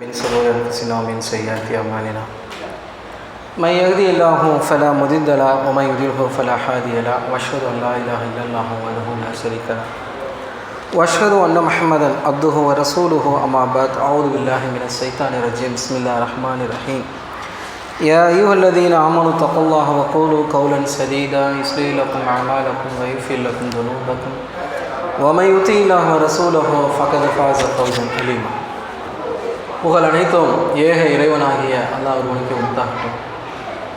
من شرور أنفسنا ومن سيئات أعمالنا. من يهدي الله فلا مضل له ومن يضلله فلا هادي له. وأشهد أن لا إله إلا الله وحده لا شريك له. وأشهد أن محمدا عبده ورسوله. أما بعد أعوذ بالله من الشيطان الرجيم. بسم الله الرحمن الرحيم. يا أيها الذين آمنوا اتقوا الله وقولوا قولا سديدا. يصلح لكم أعمالكم ويغفر لكم ذنوبكم. ومن يطع الله ورسوله فقد فاز فوزا عظيما. புகழ் அனைத்தும் ஏக இறைவனாகிய அல்லாஹ் ஒருவனுக்கு உண்டாகட்டும்.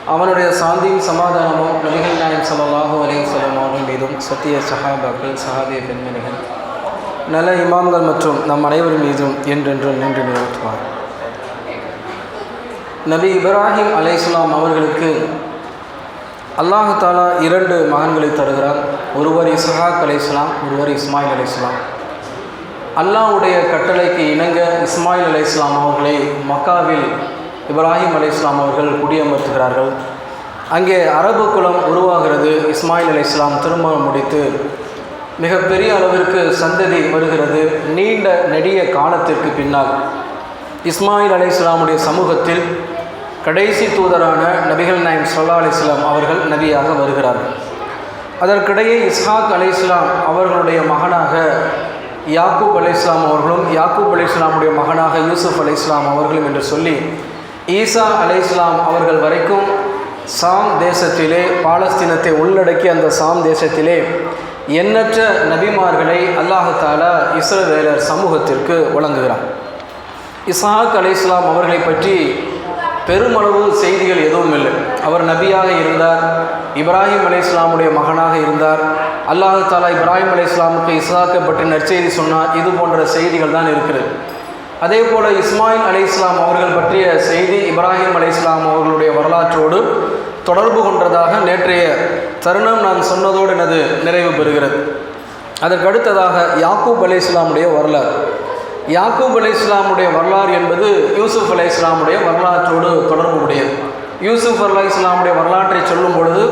அவனுடைய சாந்தியும் சமாதானமும் நபிகள் நாயம் ஸல்லல்லாஹு அலைஹி வஸல்லம் மீதும் சத்திய சஹாபாக்கள் சஹாபிய பெண்மணிகள் நல்ல இமாம்கள் மற்றும் நம் அனைவரின் மீதும் என்றென்றும் நின்று நிறுத்துவார் நபி இப்ராஹிம் அலைஹிஸ்ஸலாம் அவர்களுக்கு அல்லாஹு தாலா இரண்டு மகன்களை தருகிறார் ஒருவர் இஸ்ஹாக் அலைஹிஸ்ஸலாம் ஒருவர் இஸ்மாயில் அலைஹிஸ்ஸலாம் அல்லாஹ்வுடைய கட்டளைக்கு இணங்க இஸ்மாயில் அலை இஸ்லாம் அவர்களை மக்காவில் இப்ராஹிம் அலை இஸ்லாம் அவர்கள் குடியமர்த்துகிறார்கள். அங்கே அரபு குலம் உருவாகிறது. இஸ்மாயில் அலை இஸ்லாம் திருமணம் முடித்து மிகப்பெரிய அளவிற்கு சந்ததி வருகிறது. நீண்ட நெடிய காலத்திற்கு பின்னால் இஸ்மாயில் அலை இஸ்லாமுடைய சமூகத்தில் கடைசி தூதரான நபிகள் நாயம் சொல்லா அலி இஸ்லாம் அவர்கள் நபியாக வருகிறார்கள். அதற்கிடையே இஸ்ஹாக் அலை இஸ்லாம் அவர்களுடைய மகனாக யாக்கூப் அலை இஸ்லாம் அவர்களும் யாக்கூப் அலை இஸ்லாமுடைய மகனாக யூசுப் அலை இஸ்லாம் அவர்களும் என்று சொல்லி ஈசா அலை இஸ்லாம் அவர்கள் வரைக்கும் சாம் தேசத்திலே பாலஸ்தீனத்தை உள்ளடக்கி அந்த சாம் தேசத்திலே எண்ணற்ற நபிமார்களை அல்லாஹாலா இஸ்ரவேலர் சமூகத்திற்கு வழங்குகிறார் இசாக் அலை இஸ்லாம் அவர்களை பற்றி பெருமளவு செய்திகள் எதுவும் இல்லை. அவர் நபியாக இருந்தார் இப்ராஹிம் அலி இஸ்லாமுடைய மகனாக இருந்தார் அல்லாஹு தாலா இப்ராஹிம் அலி இஸ்லாமுக்கு இஸ்லாக்கை பற்றி நற்செய்தி சொன்னார் இது போன்ற செய்திகள் தான் இருக்கிறது அதே போல் இஸ்மாயில் அலி இஸ்லாம் அவர்கள் பற்றிய செய்தி இப்ராஹிம் அலி இஸ்லாம் அவர்களுடைய வரலாற்றோடு தொடர்பு கொண்டதாக நேற்றைய தருணம் நான் சொன்னதோடு எனது நிறைவு பெறுகிறது. அதற்கடுத்ததாக யாக்கூப் அலி இஸ்லாமுடைய வரலாறு. யாக்கூப் அலி இஸ்லாமுடைய வரலாறு என்பது யூசுப் அலி இஸ்லாமுடைய வரலாற்றோடு தொடர்பு உடையது யூசுப் அலி இஸ்லாமுடைய வரலாற்றை சொல்லும் பொழுது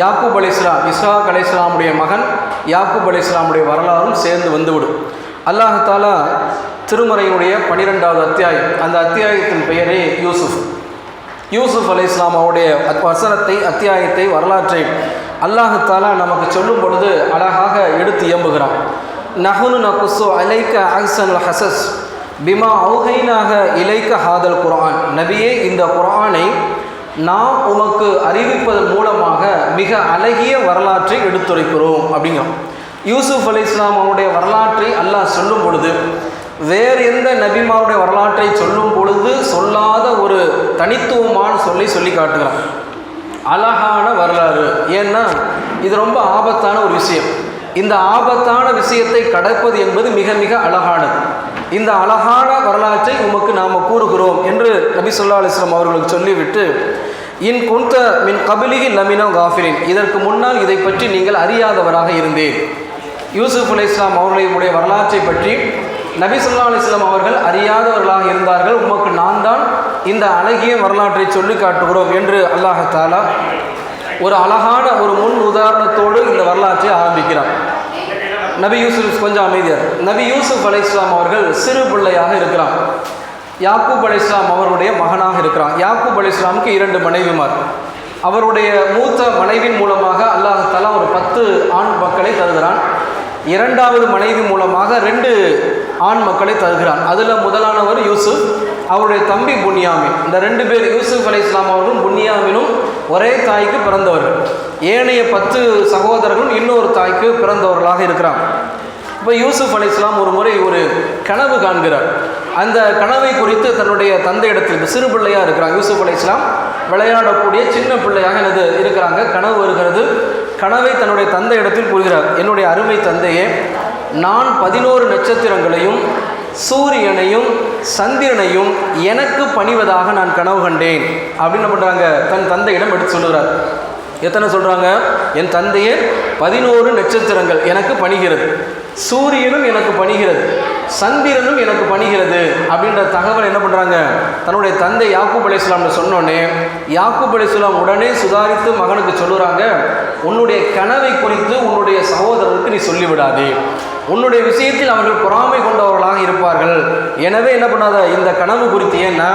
யாக்கூப் அலி இஸ்லாம் இஸ்ஹாக் அலி இஸ்லாமுடைய மகன் யாக்கூப் அலி இஸ்லாமுடைய வரலாறும் சேர்ந்து வந்துவிடும். அல்லாஹாலா திருமறையுடைய பனிரெண்டாவது அத்தியாயம் அந்த அத்தியாயத்தின் பெயரே யூசுஃப் யூசுஃப் அலி இஸ்லாம் அவருடைய வசனத்தை அத்தியாயத்தை வரலாற்றை அல்லாஹு தாலா நமக்கு சொல்லும் பொழுது அழகாக எடுத்து இயம்புகிறான். நஹுனு நகுசு அலைக்க அஹ்சன் ஹசஸ் பிமா அவுகைனாக இலைக்க ஹாதல் குரான் நபியே இந்த குரானை நாம் உமக்கு அறிவிப்பதன் மூலமாக மிக அழகிய வரலாற்றை எடுத்துரைக்கிறோம் அப்படிங்கிறோம். யூசுஃப் அலி இஸ்லாம் அவருடைய வரலாற்றை அல்லாஹ் சொல்லும் பொழுது வேறு எந்த நபிமாருடைய வரலாற்றை சொல்லும் பொழுது சொல்லாத ஒரு தனித்துவமான சொல்லி சொல்லி காட்டுகிறான் அழகான வரலாறு. ஏன்னா இது ரொம்ப ஆபத்தான ஒரு விஷயம். இந்த ஆபத்தான விஷயத்தை கடப்பது என்பது மிக மிக அழகானது. இந்த அழகான வரலாற்றை உமக்கு நாம் கூறுகிறோம் என்று நபி சொல்லா அலிஸ்லாம் அவர்களுக்கு சொல்லிவிட்டு இன் குந்த மின் கபிலிகி லமினோ காஃபிரின். இதற்கு முன்னால் இதை பற்றி நீங்கள் அறியாதவராக இருந்தேன் யூசுப் அலி இஸ்லாம் அவர்களுடைய வரலாற்றை பற்றி நபி சொல்லா அலிஸ்லாம் அவர்கள் அறியாதவர்களாக இருந்தார்கள். உமக்கு நான் தான் இந்த அழகிய வரலாற்றை சொல்லி காட்டுகிறோம் என்று அல்லாஹாலா ஒரு அழகான ஒரு முன் உதாரணத்தோடு இந்த வரலாற்றை ஆரம்பிக்கிறார் நபி யூசுப் கொஞ்சம் அமைதியார் நபி யூசுப் அலை இஸ்லாம் அவர்கள் சிறு பிள்ளையாக இருக்கிறார் யாக்கூப் அலி இஸ்லாம் அவருடைய மகனாக இருக்கிறான். யாக்கூப் அலி இஸ்லாமுக்கு இரண்டு மனைவிமார். அவருடைய மூத்த மனைவின் மூலமாக அல்லாஹாலா ஒரு பத்து ஆண் மக்களை தருகிறான். இரண்டாவது மனைவி மூலமாக ரெண்டு ஆண் மக்களை தருகிறான். அதில் முதலானவர் யூசுப் அவருடைய தம்பி புன்யாமின். இந்த ரெண்டு பேர் யூசுப் அலி இஸ்லாம் அவர்களும் புன்யாமினும் ஒரே தாய்க்கு பிறந்தவர்கள். ஏனைய பத்து சகோதரர்களும் இன்னொரு தாய்க்கு பிறந்தவர்களாக இருக்கிறாங்க இப்போ யூசுப் அலி இஸ்லாம் ஒரு முறை ஒரு கனவு காண்கிறார். அந்த கனவை குறித்து தன்னுடைய தந்தையிடத்தில் சிறு பிள்ளையாக இருக்கிறான் யூசுப் அலி இஸ்லாம். விளையாடக்கூடிய சின்ன பிள்ளையாக எனது இருக்கிறாங்க. கனவு வருகிறது. கனவை தன்னுடைய தந்தை இடத்தில் கூறுகிறார். என்னுடைய அருமை தந்தையே நான் பதினோரு நட்சத்திரங்களையும் சூரியனையும் சந்திரனையும் எனக்கு பணிவதாக நான் கனவு கண்டேன். அப்படின்னு என்ன பண்ணுறாங்க தன் தந்தையிடம் எடுத்து சொல்லுகிறார். எத்தனை சொல்கிறாங்க என் தந்தையே பதினோரு நட்சத்திரங்கள் எனக்கு பணிகிறது. சூரியனும் எனக்கு பணிகிறது. சந்திரனும் எனக்கு பணிகிறது அப்படின்ற தகவல் என்ன பண்ணுறாங்க தன்னுடைய தந்தை யாக்கூப் அலி இஸ்லாம்னு சொன்னோன்னே யாக்கூப் அலி இஸ்லாம் உடனே சுதாரித்து மகனுக்கு சொல்லுறாங்க உன்னுடைய கனவை குறித்து உன்னுடைய சகோதரருக்கு நீ சொல்லிவிடாதே. உன்னுடைய விஷயத்தில் அவர்கள் பொறாமை கொண்டவர்களாக இருப்பார்கள். எனவே என்ன பண்ணாத இந்த கனவு குறித்து ஏன்னா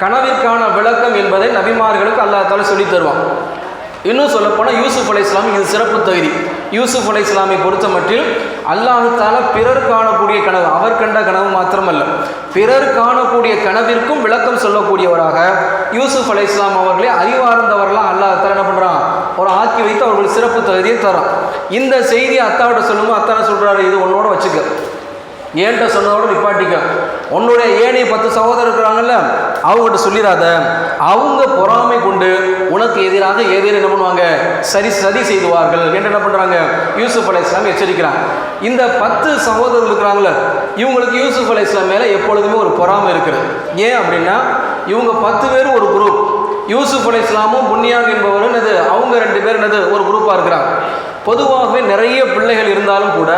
கனவிற்கான விளக்கம் என்பதை நபிமார்களுக்கு அல்லாத்தாலும் சொல்லி சொல்லித் தருவான். இன்னும் சொல்லப்போனால் யூசுஃப் அலை இஸ்லாம் இது சிறப்பு தகுதி. யூசுஃப் அலை இஸ்லாமை பொறுத்த மட்டில் அல்லாஹால பிறர் காணக்கூடிய கனவு அவர் கண்ட கனவு மாத்திரமல்ல. பிறர் காணக்கூடிய கனவிற்கும் விளக்கம் சொல்லக்கூடியவராக யூசுஃப் அலை இஸ்லாம் அவர்களை அறிவார்ந்தவர்களாம் அல்லாஹ் என்ன பண்ணுறான் ஒரு ஆக்கி வைத்து அவர்கள் சிறப்பு தகுதியை தரான் இந்த செய்தியை அத்தாவிட்ட சொல்லும்போது அத்தான சொல்கிறாரு இது உன்னோட வச்சுக்க. ஏன்ட்ட சொன்னதோட நிப்பாட்டிக்க. உன்னுடைய ஏனைய பத்து சகோதரர் இருக்கிறாங்கல்ல அவங்ககிட்ட சொல்லிடாத அவங்க பொறாமை கொண்டு உனக்கு எதிராக ஏதேனும் என்ன பண்ணுவாங்க? சரி சதி செய்துவார்கள். என்று என்ன பண்ணுறாங்க யூசுப் அலை இஸ்லாம் எச்சரிக்கிறாங்க இந்த பத்து சகோதரர்கள் இருக்கிறாங்களே இவங்களுக்கு யூசுப் அலை இஸ்லாம் மேலே எப்பொழுதுமே ஒரு பொறாமை இருக்குது. ஏன் அப்படின்னா இவங்க பத்து பேர் ஒரு குரூப் யூசுப் அலை இஸ்லாமும் புன்யான் என்பவரும் என்னது? அவங்க ரெண்டு பேர் என்னது? ஒரு குரூப்பாக இருக்கிறாங்க. பொதுவாகவே நிறைய பிள்ளைகள் இருந்தாலும் கூட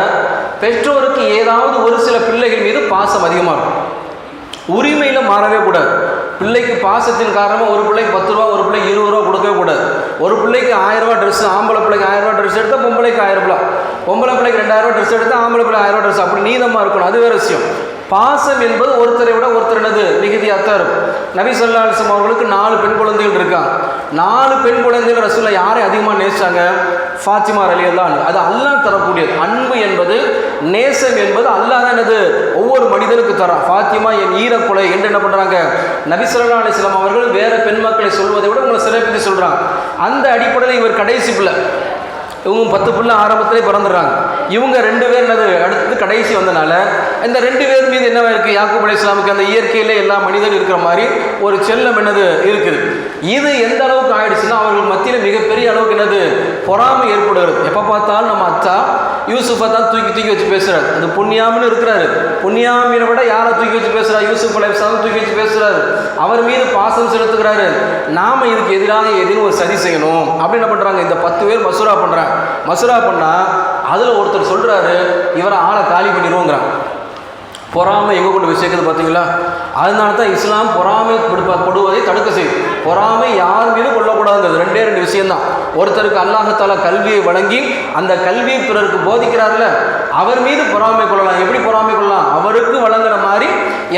பெற்றோருக்கு ஏதாவது ஒரு சில பிள்ளைகள் மீது பாசம் அதிகமாக இருக்கும். உரிமையில் மாறவே கூடாது. பிள்ளைக்கு பாசத்தின் காரணமாக ஒரு பிள்ளைக்கு பத்து ரூபா ஒரு பிள்ளைக்கு இருபது ரூபா கொடுக்கவே கூடாது. ஒரு பிள்ளைக்கு ஆயிரம் ரூபா ட்ரெஸ் ஆம்பளை பிள்ளைக்கு ஆயிரம் ரூபா ட்ரெஸ் எடுத்தால் பொம்பளைக்கு ஆயிரம் ரூபா. பொம்பளை பிள்ளைக்கு ரெண்டாயிரம் ரூபா ட்ரெஸ் எடுத்தால் ஆம்பளை பிள்ளை ஆயிரம் ரூபா ட்ரெஸ் அப்படி நீதமாக இருக்கணும். அது வேறு விஷயம். பாசம் என்பது ஒருத்தரை விட ஒருத்தர் என்னது மிகுதியாக தான் இருக்கும் நபி சொல்லாசம் அவர்களுக்கு நாலு பெண் குழந்தைகள் இருக்காங்க நாலு பெண் குழந்தைகள் ரசூலை யாரை அதிகமாக நேசிச்சாங்க? ஃபாத்திமா அலியல்லான் அது அல்லாஹ் தரக்கூடியது. அன்பு என்பது நேசம் என்பது அல்லாஹ் தான் என்னது? ஒவ்வொரு மனிதனுக்கு தரான் ஃபாத்திமா என் ஈரக்குலை என்று என்ன பண்ணுறாங்க நபிசல்லா அலிஸ்லாம் அவர்கள் வேறு பெண் மக்களை சொல்வதை விட உங்களை சிறப்பித்து சொல்கிறாங்க அந்த அடிப்படையில் இவர் கடைசி பிள்ளை இவங்க பத்து பிள்ளை ஆரம்பத்திலே பிறந்துடுறாங்க. இவங்க ரெண்டு பேர் என்னது? அடுத்து கடைசி வந்தனால இந்த ரெண்டு பேர் மீது என்னவா இருக்குது யாக்கூப் அலி இஸ்லாமுக்கு அந்த இயற்கையில் எல்லா மனிதனும் இருக்கிற மாதிரி ஒரு செல்லம் என்னது? இருக்குது. இது எந்த அளவுக்கு ஆயிடுச்சுன்னா அவர்கள் மத்தியில் மிகப்பெரிய அளவுக்கு என்னது? பொறாமை ஏற்படுகிறது. எப்போ பார்த்தாலும் நம்ம அச்சா யூசுஃபை தான் தூக்கி தூக்கி வச்சு பேசுகிறார் அந்த புண்ணியாமின்னு இருக்கிறாரு. புண்ணியாமியை விட யாரை தூக்கி வச்சு பேசுகிறார் யூசுஃப் அலி தூக்கி வச்சு பேசுகிறாரு அவர் மீது பாசம் செலுத்துகிறாரு. நாம் இதுக்கு எதிராக எதுன்னு ஒரு சதி செய்யணும். அப்படின்னு என்ன பண்ணுறாங்க இந்த பத்து பேர் மசூரா பண்றாங்க. மசூரா பண்ணா அதில் ஒருத்தர் சொல்கிறாரு இவரை ஆளை காலி பண்ணிடுவோங்கிறான் பொறாமை எங்கே கொண்டு போய் சேர்க்குது பார்த்தீங்களா அதனால தான் இஸ்லாம் பொறாமை படுவதை தடுக்க செய்யும். பொறாமை யார் மீதும் கொள்ளக்கூடாதுங்கிறது ரெண்டே ரெண்டு விஷயம்தான். ஒருத்தருக்கு அல்லாஹத்தால கல்வியை வழங்கி அந்த கல்வியை பிறருக்கு போதிக்கிறார்ல அவர் மீது பொறாமை கொள்ளலாம். எப்படி பொறாமை கொள்ளலாம்? அவருக்கு வழங்குற மாதிரி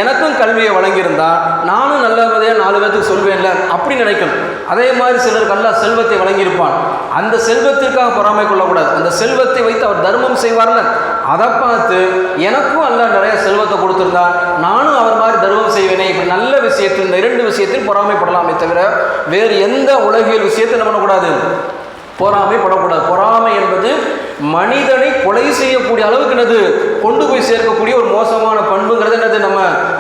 எனக்கும் கல்வியை வழங்கியிருந்தா நானும் நல்லபடியாக நாலு பேர்த்துக்கு சொல்வேன்ல அப்படி நினைக்கணும். அதே மாதிரி சிலருக்கு அல்லாஹ் செல்வத்தை வழங்கியிருப்பான். அந்த செல்வத்திற்காக பொறாமை கொள்ளக்கூடாது. அந்த செல்வத்தை வைத்து அவர் தர்மம் செய்வார்ல. அதை பார்த்து எனக்கும் அல்ல நிறைய செல்வத்தை கொடுத்துருந்தா நானும் அவர் மாதிரி தர்மம் செய்வேனே இப்படி நல்ல விஷயத்தில் இந்த இரண்டு விஷயத்தில் பொறாமைப்படலாமே தவிர வேறு எந்த உலகியல் விஷயத்தை என்ன பண்ணக்கூடாது. பொறாமை படக்கூடாது பொறாமை என்பது மனிதனை கொலை செய்யக்கூடிய அளவுக்கு என்னது கொண்டு போய் சேர்க்கக்கூடிய ஒரு மோசமான பண்புங்கிறது என்னது நம்ம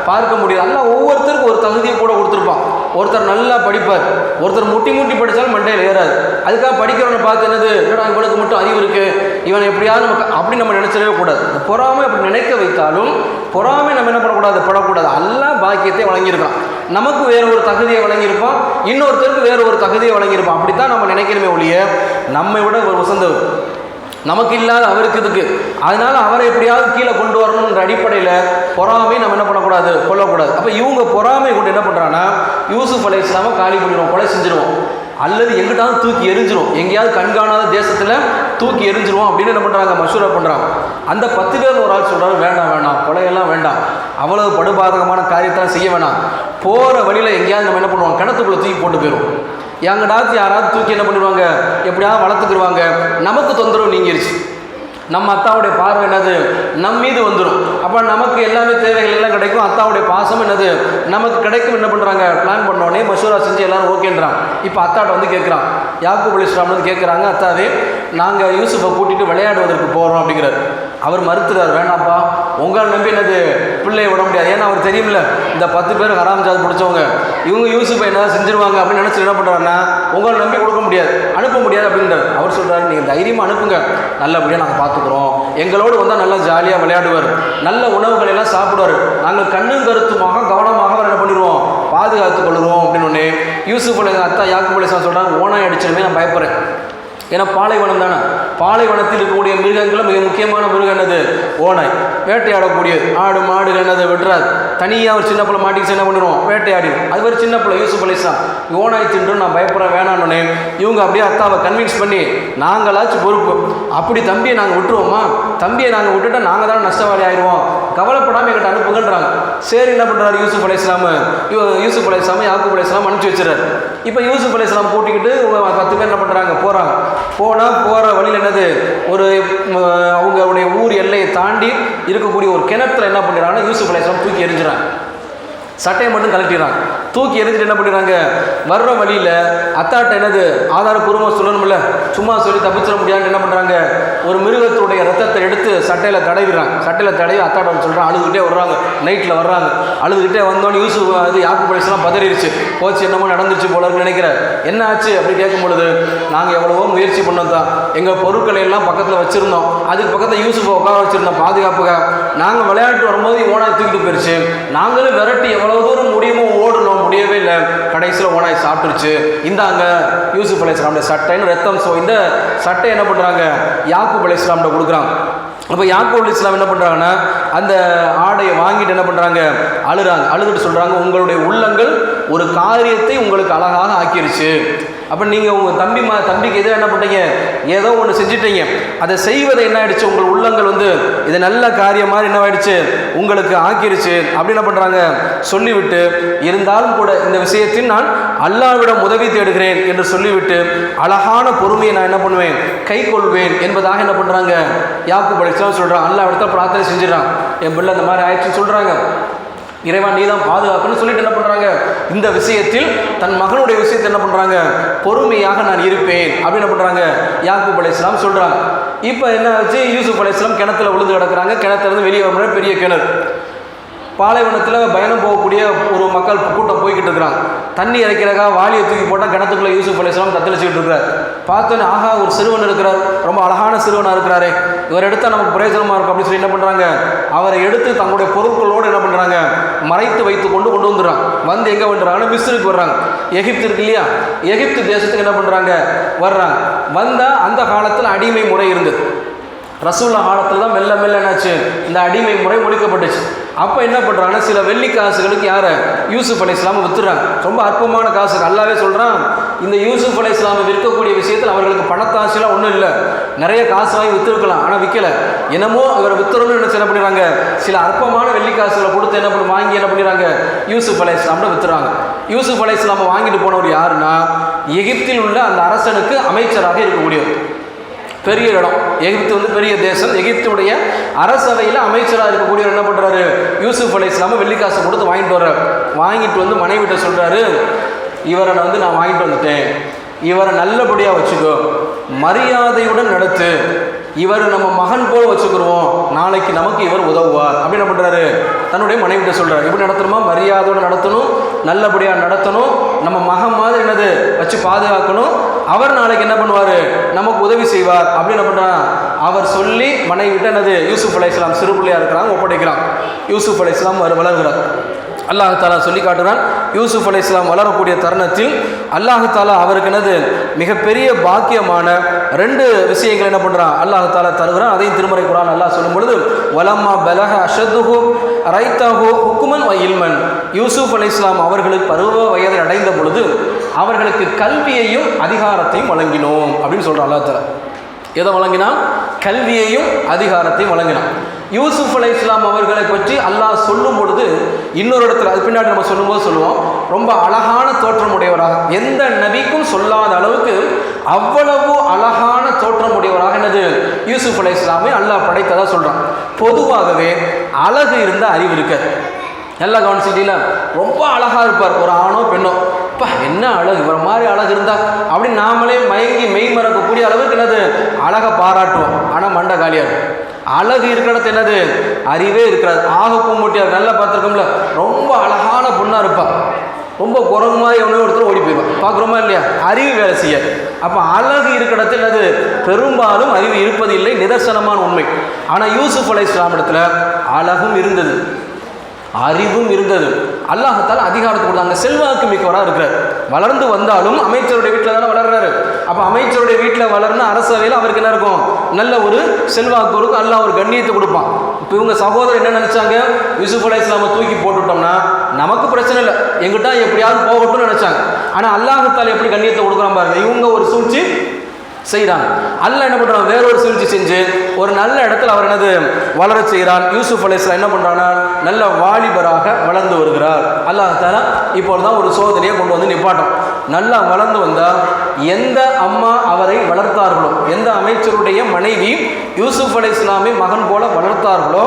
பார்க்க முடியாது. அல்ல ஒவ்வொருத்தருக்கும் ஒரு தகுதியை கூட கொடுத்துருப்பான். ஒருத்தர் நல்லா படிப்பார் ஒருத்தர் முட்டி முட்டி படித்தாலும் மண்டையில் ஏறாது. அதுக்காக படிக்கிறவனை பார்த்து என்னது என்னடா இவனுக்கு மட்டும் அறிவு இருக்குது இவன் எப்படியாவது நம்ம அப்படி நம்ம நினச்சிடவே கூடாது. பொறாமை அப்படி நினைக்க வைத்தாலும் பொறாமை நம்ம என்ன பண்ணக்கூடாது படக்கூடாது. எல்லா பாக்கியத்தை வழங்கியிருக்கான் நமக்கு வேறு ஒரு தகுதியை வழங்கியிருப்பான் இன்னொருத்தருக்கு வேறு ஒரு தகுதியை வழங்கியிருப்பான். அப்படித்தான் நம்ம நினைக்கணுமே ஒழிய நம்மை விட ஒரு உசந்தவர் நமக்கு இல்லாத அவருக்கு இதுக்கு அதனால அவரை எப்படியாவது கீழே கொண்டு வரணுன்ற அடிப்படையில் பொறாமை நம்ம என்ன பண்ணக்கூடாது? கொல்லக்கூடாது. அப்போ இவங்க பொறாமை கொண்டு என்ன பண்ணுறாங்கன்னா யூசுஃப் அலை இஸ்லாமை காலி பண்ணிடுவோம் கொலை செஞ்சிருவோம். அல்லது எங்கிட்டாவது தூக்கி எரிஞ்சிரும் எங்கேயாவது கண்காணாத தேசத்தில் தூக்கி எரிஞ்சிருவோம் அப்படின்னு என்ன பண்ணுறாங்க மசூரா பண்ணுறாங்க அந்த பத்து பேர் ஒரு ஆள் சொல்கிறாரு வேண்டாம் வேண்டாம் கொலையெல்லாம் வேண்டாம். அவ்வளவு படுபாதகமான காரியத்தெல்லாம் செய்ய வேணாம். போகிற வழியில் எங்கேயாவது நம்ம என்ன பண்ணுவோம்? கிணத்துக்குள்ளே தூக்கி போட்டு போயிடும் எங்கடாச்சும் யாராவது தூக்கி என்ன பண்ணிடுவாங்க? எப்படியாவது வளர்த்துக்குருவாங்க. நமக்கு தொந்தரவு நீங்கிருச்சு. நம்ம அத்தாவுடைய பார்வை என்னது? நம் மீது வந்துடும் அப்போ நமக்கு எல்லாமே தேவைகள் எல்லாம் கிடைக்கும். அத்தாவுடைய பாசம் என்னது? நமக்கு கிடைக்கும் என்ன பண்ணுறாங்க பிளான் பண்ணோடனே மசூரா செஞ்சு எல்லாரும் ஓகேன்றான். இப்போ அத்தாட்ட வந்து கேட்குறான். யாக்கூப் அலி இஸ்லாம் வந்து கேட்குறாங்க அத்தாவே நாங்கள் யூசுஃபை கூட்டிகிட்டு விளையாடுவதற்கு போகிறோம் அப்படிங்கிறார். அவர் மறுத்துறாரு. வேண்டாம்ப்பா. உங்களை நம்பி என்னது பிள்ளையை விட முடியாது. ஏன்னா அவர் தெரியும்ல இந்த பத்து பேர் ஹராம் ஜாத் பிடிச்சவங்க. இவங்க யூசுஃபை என்ன செஞ்சிருவாங்க அப்படின்னு நினச்சி என்ன பண்ணுறாருன்னா உங்களை நம்பி கொடுக்க முடியாது. அனுப்ப முடியாது அப்படின்றார். அவர் சொல்கிறாரு நீங்கள் தைரியமாக அனுப்புங்க. நல்லபடியாக நாங்கள் பார்த்துக்குறோம் எங்களோடு வந்தால் நல்லா ஜாலியாக விளையாடுவார். நல்ல உணவுகள் எல்லாம் சாப்பிடுவார். நாங்கள் கண்ணும் கருத்துமாக கவனமாக அவர் என்ன பண்ணிடுவோம்? பாதுகாத்து கொள்கிறோம் அப்படின்னு ஒன்று யூசுஃப் அத்தா யாக்கு அலிஸ்லாம் சொல்கிறாங்க ஓனாய் அடிச்சிருமே நான் பயப்படுறேன். ஏன்னா பாலைவனம் தானே? பாலைவனத்தில் இருக்கக்கூடிய மிருகங்களும் மிக முக்கியமான மிருகம் என்னது? ஓனை வேட்டையாடக்கூடியது. ஆடு மாடு என்னது? விடுறாது தனியாக ஒரு சின்ன பிள்ளை மாட்டிக்கு என்ன பண்ணிடுவோம் வேட்டையாடிடும் அது ஒரு சின்ன பிள்ளை யூஸ் அலிஸ்லாம் ஓனாய் தின்று நான் பயப்படுறேன் வேணான்னு இவங்க அப்படியே அத்தாவை கன்வின்ஸ் பண்ணி நாங்களாச்சும் பொறுப்பு. அப்படி தம்பியை நாங்கள் விட்டுருவோமா? தம்பியை நாங்கள் விட்டுட்டா நாங்கள் தான் நஷ்டவாளி ஆயிடுவோம் கவலைப்படாமல் எங்கிட்ட அனுப்புங்கன்றாங்க. சரி என்ன பண்ணுறாரு யூசுப் அலி இஸ்லாம்? யூசுப் அலி இஸ்லாம் யாக்கூப் அலி இஸ்லாம் அனுப்பிச்சு வச்சுறாரு இப்போ யூசுப் அலி இஸ்லாம் கூட்டிக்கிட்டு பத்து பேர் என்ன பண்ணுறாங்க போகிறாங்க போனால் போகிற வழியில் என்னது? ஒரு அவங்களுடைய ஊர் எல்லையை தாண்டி இருக்கக்கூடிய ஒரு கிணத்துல என்ன பண்ணிடுறாங்கன்னா யூசுப் அலி தூக்கி எரிஞ்சுறாங்க சட்டையை மட்டும் கழட்டிடுறாங்க. தூக்கி எரிஞ்சிட்டு என்ன பண்ணிடுறாங்க? வர்ற வழியில் அத்தாட்ட என்னது? ஆதாரப்பூர்வமாக சொல்லணும்ல? சும்மா சொல்லி தப்பிச்சிட முடியாதுன்னு என்ன பண்ணுறாங்க ஒரு மிருகத்துடைய ரத்தத்தை எடுத்து சட்டையில் தடவிடுறாங்க. சட்டையில் தடவி அத்தாட்ட சொல்கிறாங்க அழுதுகிட்டே வர்றாங்க. நைட்டில் வர்றாங்க. அழுதுகிட்டே வந்தோன்னு யூசுப் அது யாக்கு படைசெல்லாம் பதறிடுச்சு. போச்சு என்னமோ நடந்துச்சு போலன்னு நினைக்கிறேன். என்ன ஆச்சு அப்படி கேட்கும் பொழுது நாங்கள் எவ்வளவோ முயற்சி பண்ணோம் தான் எங்கள் பொருட்களை எல்லாம் பக்கத்தில் வச்சுருந்தோம். அதுக்கு பக்கத்தில் யூசுஃபை உட்கார வச்சுருந்தோம். பாதுகாப்புக்காக. நாங்கள் விளையாட்டு வரும்போது ஓனாய் தூக்கிட்டு போயிடுச்சு நாங்களும் விரட்டி எவ்வளோ தூரம் முடியுமோ ஓடணும் முடியவே இல்லை. கடைசியில் ஓனாய் சாப்பிட்டுருச்சு. இந்தாங்க யூசுப் அலி இஸ்லாமுடைய சட்டைன்னு ரத்தம் சோ இந்த சட்டை என்ன பண்ணுறாங்க யாக்கூப் அலி இஸ்லாம்கிட்ட கொடுக்குறாங்க அப்போ யாக்கூப் அலி இஸ்லாம் என்ன பண்ணுறாங்கன்னா அந்த ஆடையை வாங்கிட்டு என்ன பண்ணுறாங்க அழுறாங்க. அழுதுட்டு சொல்கிறாங்க உங்களுடைய உள்ளங்கள் ஒரு காரியத்தை உங்களுக்கு அழகாக ஆக்கிருச்சு. அப்போ நீங்கள் உங்கள் தம்பி மா தம்பிக்கு எதோ என்ன பண்ணீங்க ஏதோ ஒன்று செஞ்சிட்டீங்க. அதை செய்வதை என்ன ஆயிடுச்சு? உங்கள் உள்ளங்கள் வந்து இது நல்ல காரியம் மாதிரி என்ன ஆயிடுச்சு? உங்களுக்கு ஆக்கிருச்சு. அப்படி என்ன பண்ணுறாங்க சொல்லிவிட்டு இருந்தாலும் கூட இந்த விஷயத்தில் நான் அல்லாவிடம் உதவி தேடுகிறேன் என்று சொல்லிவிட்டு அழகான பொறுமையை நான் என்ன பண்ணுவேன்? கை கொள்வேன் என்பதாக என்ன பண்ணுறாங்க யாக்கு படிச்சா சொல்கிறான் அல்லா இடத்த பிரார்த்தனை செஞ்சிடறான். என் பிள்ளை இந்த மாதிரி ஆயிடுச்சுன்னு சொல்கிறாங்க இறைவா நீ தான் பாதுகாக்கணும்னு சொல்லிட்டு என்ன பண்ணுறாங்க இந்த விஷயத்தில் தன் மகனுடைய விஷயத்தை என்ன பண்ணுறாங்க பொறுமையாக நான் இருப்பேன். அப்படின்னு என்ன பண்ணுறாங்க யாக்கூப் அலையாம் சொல்கிறாங்க இப்போ என்ன ஆச்சு? யூசுப் அலையாம் கிணத்துல விழுந்து கிடக்குறாங்க. கிணத்துலேருந்து வெளியே வர பெரிய கிணறு. பாலைவனத்தில் பயணம் போகக்கூடிய ஒரு மக்கள் கூட்டம் போய்கிட்டு இருக்கிறாங்க. தண்ணி இறைக்கிறக்காக வாளியை தூக்கி போட்டால் கிணத்துக்குள்ளே யூசுப் அலிஸ்லாம் தத்தளிச்சுக்கிட்டு இருக்கிறார். பார்த்தோன்னே ஆஹா ஒரு சிறுவன் இருக்கிறார். ரொம்ப அழகான சிறுவனாக இருக்கிறாரே. இவர் எடுத்தால் நமக்கு பிரயோஜனமாக இருக்கும் அப்படின்னு சொல்லி என்ன பண்ணுறாங்க அவரை எடுத்து தங்களுடைய பொருட்களோடு என்ன பண்ணுறாங்க மறைத்து வைத்து கொண்டு கொண்டு வந்துடுறாங்க. வந்து எங்கே பண்ணுறாங்கன்னு மிஸ்ருக்கு வர்றாங்க. எகிப்து இருக்கு இல்லையா? எகிப்து தேசத்துக்கு என்ன பண்ணுறாங்க வர்றாங்க. வந்தால் அந்த காலத்தில் அடிமை முறை இருந்தது. ரசூல்லா காலத்தில் தான் மெல்ல மெல்ல என்னாச்சு? இந்த அடிமை முறை ஒழிக்கப்பட்டுச்சு. அப்போ என்ன பண்ணுறாங்கன்னா சில வெள்ளி காசுகளுக்கு யாரை? யூசுப் அலி இஸ்லாமை வித்துறாங்க. ரொம்ப அற்பமான காசு. அல்லாவே சொல்கிறான் இந்த யூசுப் அலி இஸ்லாமை விற்கக்கூடிய விஷயத்தில் அவர்களுக்கு பணத்தாசைலாம் ஒன்றும் இல்லை. நிறைய காசு வாங்கி விற்றுருக்கலாம் ஆனால் விற்கலை என்னமோ அவரை வித்துறோம்னு நினச்சி என்ன பண்ணிடுறாங்க. சில அற்பமான வெள்ளி காசுகளை கொடுத்து என்ன பண்ணி வாங்கி என்ன பண்ணிடுறாங்க? யூசுப் அலி இஸ்லாம்னு விற்றுறாங்க யூசுப் அலி இஸ்லாமை வாங்கிட்டு போனவர் யாருன்னா எகிப்தில் உள்ள அந்த அரசனுக்கு அமைச்சராக இருக்கக்கூடியவர். பெரிய இடம். எகிப்து வந்து பெரிய தேசம். எகிப்துடைய அரசவையில் அமைச்சராக இருக்கக்கூடியவர் என்ன பண்ணுறாரு யூசுஃப் அலை இஸ்லாம வெள்ளிக்காசு கொடுத்து வாங்கிட்டு வர்றார். வாங்கிட்டு வந்து மனைவிட்ட சொல்கிறாரு இவரை நான் வந்து நான் வாங்கிட்டு வந்துட்டேன். இவரை நல்லபடியாக வச்சுக்கோ. மரியாதையுடன் நடத்து. இவர் நம்ம மகன் போல் வச்சுக்கிறோம் நாளைக்கு நமக்கு இவர் உதவுவார். அப்படி என்ன பண்ணுறாரு தன்னுடைய மனைவிட்ட சொல்கிறார் எப்படி நடத்தணுமா? மரியாதையோடு நடத்தணும். நல்லபடியாக நடத்தணும். நம்ம மகன் மாதிரி என்னது? வச்சு பாதுகாக்கணும். அவர் நாளைக்கு என்ன பண்ணுவார்? நமக்கு உதவி செய்வார். அப்படின்னு என்ன பண்ணுறான் அவர் சொல்லி மனைவிட்ட என்னது? யூசுப் அலை இஸ்லாம் சிறு பிள்ளையாக இருக்கிறாங்க ஒப்படைக்கிறான் யூசுப் அலை இஸ்லாம் அவர் வளர்கிறார். அல்லாஹு தாலா சொல்லி காட்டுறான். யூசுஃப் அலி இஸ்லாம் வளரக்கூடிய தருணத்தில் அல்லாஹு தாலா அவருக்கு என்னது? மிகப்பெரிய பாக்கியமான ரெண்டு விஷயங்கள் என்ன பண்ணுறான் அல்லாஹ் தாலா தருகிறான். அதையும் திருமறை குரான் அல்லாஹ் சொல்லும் பொழுது வலம்மா பலஹ அஷத்துஹு ரைத்தாஹு ஹுக்குமன் இல்மன். யூசுஃப் அலி இஸ்லாம் அவர்களுக்கு பருவ வயதை அடைந்த பொழுது அவர்களுக்கு கல்வியையும் அதிகாரத்தையும் வழங்கினோம் அப்படின்னு சொல்கிறான் அல்லாஹ் தாலா. எதை வழங்கினான்? கல்வியையும் அதிகாரத்தையும் வழங்கினான். யூசுஃப் அலை இஸ்லாம் அவர்களை பற்றி அல்லாஹ் சொல்லும் பொழுது இன்னொரு இடத்துல அது பின்னாடி நம்ம சொல்லும்போது சொல்லுவோம். ரொம்ப அழகான தோற்றம் உடையவராக எந்த நபிக்கும் சொல்லாத அளவுக்கு அவ்வளவு அழகான தோற்றம் உடையவராக என்னது? யூசுஃப் அலை இஸ்லாமை அல்லாஹ் படைத்ததாக சொல்கிறான் பொதுவாகவே அழகு இருந்த அறிவு இருக்காது நல்லா கவனிச்சிட்டீங்களா ரொம்ப அழகாக இருப்பார். ஒரு ஆணோ பெண்ணோ. அப்பா என்ன அழகு? இவர மாதிரி அழகு இருந்தா? அப்படின்னு நாமளே மயங்கி மெய் மறக்கக்கூடிய அளவுக்கு என்னது? அழகை பாராட்டுவோம். ஆனால் மண்டை காலியாக இருக்கும். அழகு இருக்கிற இடத்து என்னது? அறிவே இருக்கிறாது. ஆக பூமூட்டியார் நல்லா பார்த்துருக்கோம்ல. ரொம்ப அழகான பொண்ணாக இருப்பாள் ரொம்ப குரங்கு மாதிரி எவனோ ஒருத்தர் ஓடி போயிடுவான் பார்க்குறோமா இல்லையா? அறிவு வேலை செய்ய. அப்போ அழகு இருக்கிற இடத்துல என்னது? பெரும்பாலும் அறிவு இருப்பதில்லை நிதர்சனமான உண்மை. ஆனால் யூசுப் அலை இஸ்லாம் இடத்துல அழகும் இருந்தது. அறிவும் இருந்தது. அல்லாஹத்தால் அதிகாரத்தை கொடுத்தாங்க. செல்வாக்கு மிக்கவராக இருக்கிறார். வளர்ந்து வந்தாலும் அமைச்சருடைய வீட்டில் தானே வளர்றாரு. அப்போ அமைச்சருடைய வீட்டில் வளர்ன அரசவையில் அவருக்கு என்ன இருக்கும்? நல்ல ஒரு செல்வாக்கு இருக்கும் அல்லாஹ் ஒரு கண்ணியத்தை கொடுப்பான். இப்போ இவங்க சகோதரர் என்ன நினச்சாங்க? யூசுஃப் அலி இஸ்லாமை தூக்கி போட்டுட்டோம்னா நமக்கு பிரச்சனை இல்லை. எங்கிட்ட எப்படியாவது போகட்டும்னு நினச்சாங்க. ஆனால் அல்லாஹத்தால் எப்படி கண்ணியத்தை கொடுக்குறான் பாருங்க. இவங்க ஒரு சூழ்ச்சி செய்கிறாங்க அல்லாஹ் என்ன பண்ணுறான் வேறொரு சூழ்ச்சி செஞ்சு ஒரு நல்ல இடத்துல அவர் என்னது? வளர செய்கிறான். யூசுஃப் அலிஸ்லாம் என்ன பண்ணுறான்னா நல்ல வாலிபராக வளர்ந்து வருகிறார். அல்லாஹ் தாலா இப்போ தான் ஒரு சோதனையை கொண்டு வந்து நிப்பாட்டம். நல்லா வளர்ந்து வந்தால் எந்த அம்மா அவரை வளர்த்தார்களோ எந்த அமைச்சருடைய மனைவி யூசுஃப் அலி இஸ்லாமை மகன் போல வளர்த்தார்களோ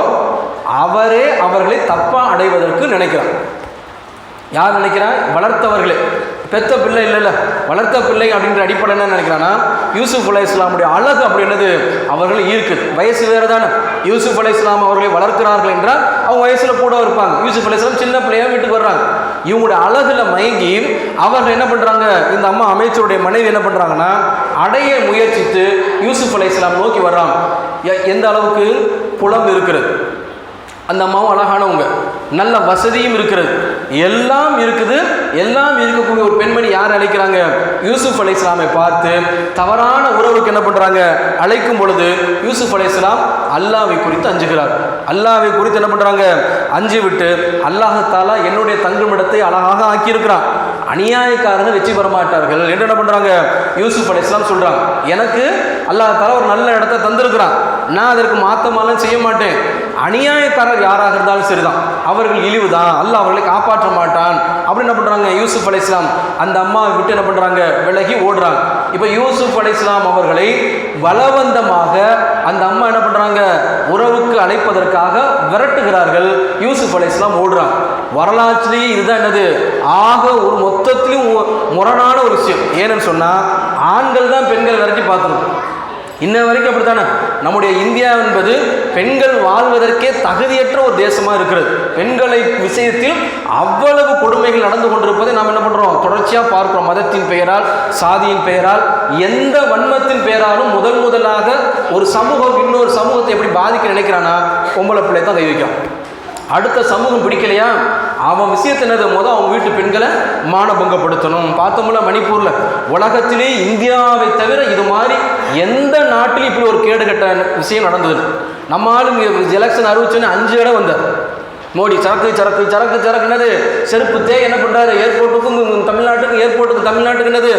அவரே அவர்களை தப்பாக அடைவதற்கு நினைக்கிறார் யார் நினைக்கிறான் வளர்த்தவர்களே. பெத்த பிள்ளை இல்லைல்ல. வளர்த்த பிள்ளை அப்படின்ற அடிப்படை என்ன நினைக்கிறான்னா யூசுஃப் அலை இஸ்லாமுடைய அழகு அப்படின்றது அவர்கள் ஈர்க்குது. வயசு வேறு தானே யூசுஃப் அலை இஸ்லாம் அவர்களை வளர்க்கிறார்கள் என்றால் அவங்க வயசில் கூட இருப்பாங்க. யூசுஃப் அலை இஸ்லாம் சின்ன பிள்ளையாக வீட்டுக்கு வர்றாங்க. இவங்களுடைய அழகுல மயங்கி அவர்கள் என்ன பண்ணுறாங்க இந்த அம்மா அமைச்சருடைய மனைவி என்ன பண்ணுறாங்கன்னா அடைய முயற்சித்து யூசுஃப் அலை இஸ்லாம் நோக்கி வர்றாங்க. எ- எந்த அளவுக்கு புலம் இருக்கிறது? அந்த அம்மாவும் அழகானவங்க. நல்ல வசதியும் இருக்கிறது. எல்லாம் இருக்குது. எல்லாம் இருக்கக்கூடிய ஒரு பெண்மணி யார் அழைக்கிறாங்க? யூசுப் அலை இஸ்லாமை பார்த்து தவறான உறவுக்கு என்ன பண்ணுறாங்க அழைக்கும் பொழுது யூசுப் அலை இஸ்லாம் அல்லாவை குறித்து அஞ்சுகிறார். அல்லாவை குறித்து என்ன பண்ணுறாங்க அஞ்சு விட்டு அல்லாஹத்தாலா என்னுடைய தங்குமிடத்தை அழகாக ஆக்கியிருக்கிறான். அநியாயக்காரங்க வெற்றி பெற மாட்டார்கள். என்று என்ன பண்ணுறாங்க யூசுப் அலி இஸ்லாம் சொல்கிறாங்க எனக்கு அல்லாஹ் ஒரு நல்ல இடத்த தந்திருக்கிறான். நான் அதற்கு மாற்றமாலாம் செய்ய மாட்டேன். அநியாயக்காரர் யாராக இருந்தாலும் சரிதான். அவர்கள் இழிவு தான் அல்லாஹ் அவர்களை காப்பாற்ற மாட்டான். அப்படி என்ன பண்ணுறாங்க யூசுப் அலி இஸ்லாம் அந்த அம்மாவை விட்டு என்ன பண்ணுறாங்க விலகி ஓடுறாங்க. இப்போ யூசுப் அலி இஸ்லாம் அவர்களை பலவந்தமாக அந்த அம்மா என்ன பண்ணுறாங்க உறவுக்கு அழைப்பதற்காக விரட்டுகிறார்கள். யூசுப் அலி இஸ்லாம் ஓடுறாங்க. வரலாற்றுலேயே இதுதான் என்னது? ஆக ஒரு மொத்தத்திலும் முரணான ஒரு விஷயம். ஏன்னு சொன்னால் ஆண்கள் தான் பெண்கள் வரைக்கும் பார்த்துணும் இன்ன வரைக்கும் அப்படித்தானே? நம்முடைய இந்தியா என்பது பெண்கள் வாழ்வதற்கே தகுதியற்ற ஒரு தேசமாக இருக்கிறது. பெண்களை விஷயத்தில் அவ்வளவு கொடுமைகள் நடந்து கொண்டிருப்பதை நாம் என்ன பண்ணுறோம் தொடர்ச்சியாக பார்க்கிறோம். மதத்தின் பெயரால் சாதியின் பெயரால் எந்த வன்மத்தின் பெயராலும் முதல் முதலாக ஒரு சமூகம் இன்னொரு சமூகத்தை எப்படி பாதிக்க நினைக்கிறானா பொம்பளை பிள்ளை தான் கை வைக்கும். அடுத்த சமூகம் பிடிக்கலையா? அவன் விஷயத்தை என்னது? மொதல் அவங்க வீட்டு பெண்களை மானபங்கப்படுத்தணும். பார்த்தோம்ல மணிப்பூரில். உலகத்திலே இந்தியாவை தவிர இது மாதிரி எந்த நாட்டிலும் இப்படி ஒரு கேடு கட்ட விஷயம் நடந்தது. நம்ம ஆளுங்க எலெக்ஷன் அறிவிச்சோன்னு அஞ்சு இடம் வந்தார். மோடி சரக்கு சரக்கு சரக்கு சரக்கு என்னது? செருப்பு தே என்ன பண்ணுறாரு ஏர்போர்ட்டுக்கும் தமிழ்நாட்டுக்கும் ஏர்போர்ட்டுக்கு தமிழ்நாட்டுக்கு என்னது?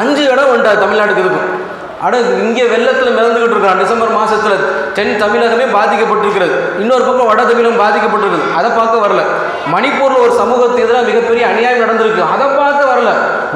அஞ்சு இடம் வந்துட்டார் தமிழ்நாட்டுக்கு இருக்கும் அட இங்கே வெள்ளத்தில் மிதந்துக்கிட்டு இருக்கான் டிசம்பர் மாதத்தில் தென் தமிழகமே பாதிக்கப்பட்டிருக்கிறது. இன்னொரு பக்கம் வட தமிழகம் பாதிக்கப்பட்டிருக்குது அதை பார்க்க வரல. மணிப்பூரில் ஒரு சமூகத்துக்கு எதிராக மிகப்பெரிய அநியாயம் நடந்திருக்கு. அதை பார்க்க வரல.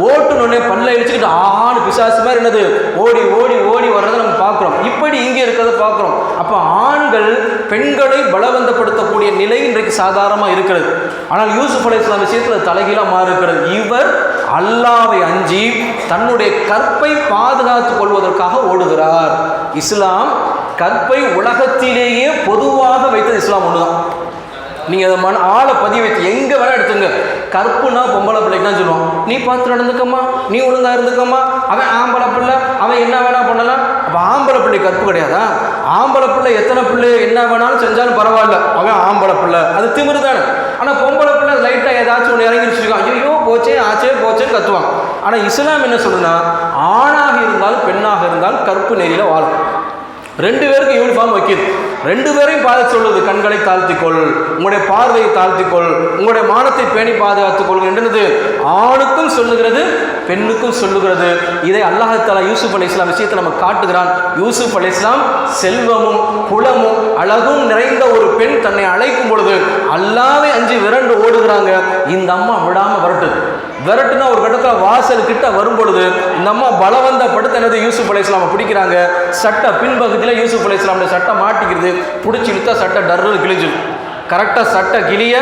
ஓட்டு நொன்னே பல்ல இடிச்சுக்கிட்டு ஆணு பிசாசு மாதிரி என்னது? ஓடி ஓடி ஓடி வர்றதை நம்ம பார்க்குறோம். இப்படி இங்கே இருக்கிறத பார்க்குறோம். அப்போ ஆண்கள் பெண்களை பலவந்தப்படுத்தக்கூடிய நிலை இன்றைக்கு சாதாரணமாக இருக்கிறது. ஆனால் யூசுப் அலை இஸ்லாம் விஷயத்தில் தலைகீழாக மாறி இருக்கிறது. இவர் அல்லாவை அஞ்சி தன்னுடைய கற்பை பாதுகாத்துக் கொள்வதற்காக ஓடுகிறார். இஸ்லாம் கற்பை உலகத்திலேயே பொதுவாக வைத்தது இஸ்லாம் ஒன்று தான் நீங்கள் அதை மன ஆளை பதிய வச்சு எங்கே வேணா எடுத்துங்க. கற்புனா பொம்பளை பிள்ளைக்கு தான் சொல்லுவான். நீ பார்த்து நடந்துக்கம்மா. நீ ஒழுங்காக இருந்துக்கம்மா. அவன் ஆம்பளை பிள்ளை. அவன் என்ன வேணால் பண்ணலாம். அப்போ ஆம்பளை பிள்ளை கற்பு கிடையாதா? ஆம்பளை பிள்ளை எத்தனை பிள்ளை என்ன வேணாலும் செஞ்சாலும் பரவாயில்ல. அவன் ஆம்பளை பிள்ளை. அது திமிரு தானே. ஆனால் பொம்பளை பிள்ளை லைட்டாக ஏதாச்சும் ஒன்று இறங்கி வச்சுருக்கான் ஐயோ போச்சே ஆச்சே போச்சேன்னு கத்துவான். ஆனால் இஸ்லாம் என்ன சொல்லுன்னா ஆணாக இருந்தால் பெண்ணாக இருந்தால் கற்பு நெறியில் வாழும். ரெண்டு பேருக்கு யூனிஃபார்ம் வைக்கிது ரெண்டு பேரையும் பார்த்து சொல்லுது கண்களை தாழ்த்திக்கொள் உங்களுடைய பார்வையை தாழ்த்திக்கொள் உங்களுடைய மானத்தை பேணி பாதுகாத்துக் கொள் என்றது ஆணுக்கும் சொல்லுகிறது பெண்ணுக்கும் சொல்லுகிறது. இதை அல்லாஹாலா யூசுப் அலி இஸ்லாம் விஷயத்தை நம்ம காட்டுகிறான். யூசுப் அலி இஸ்லாம் செல்வமும் குளமும் அழகும் நிறைந்த ஒரு பெண் தன்னை அழைக்கும் பொழுது அல்லாவே அஞ்சு விரண்டு ஓடுகிறாங்க. இந்த அம்மா விடாம விரட்டுது விரட்டுனா ஒரு கட்டத்தில் வாசல் கிட்ட வரும் பொழுது இந்த அம்மா பலவந்தப்படுத்த என்னது யூசுப் அலி இஸ்லாமை பிடிக்கிறாங்க. சட்ட பின்பகுதியில் யூசுப் அலி இஸ்லாமில் சட்டை மாட்டிக்கிறது பிடிச்சி இழுத்தா சட்டை டர்ரு கிழிஞ்சிடும் கரெக்டாக சட்டை கிளிய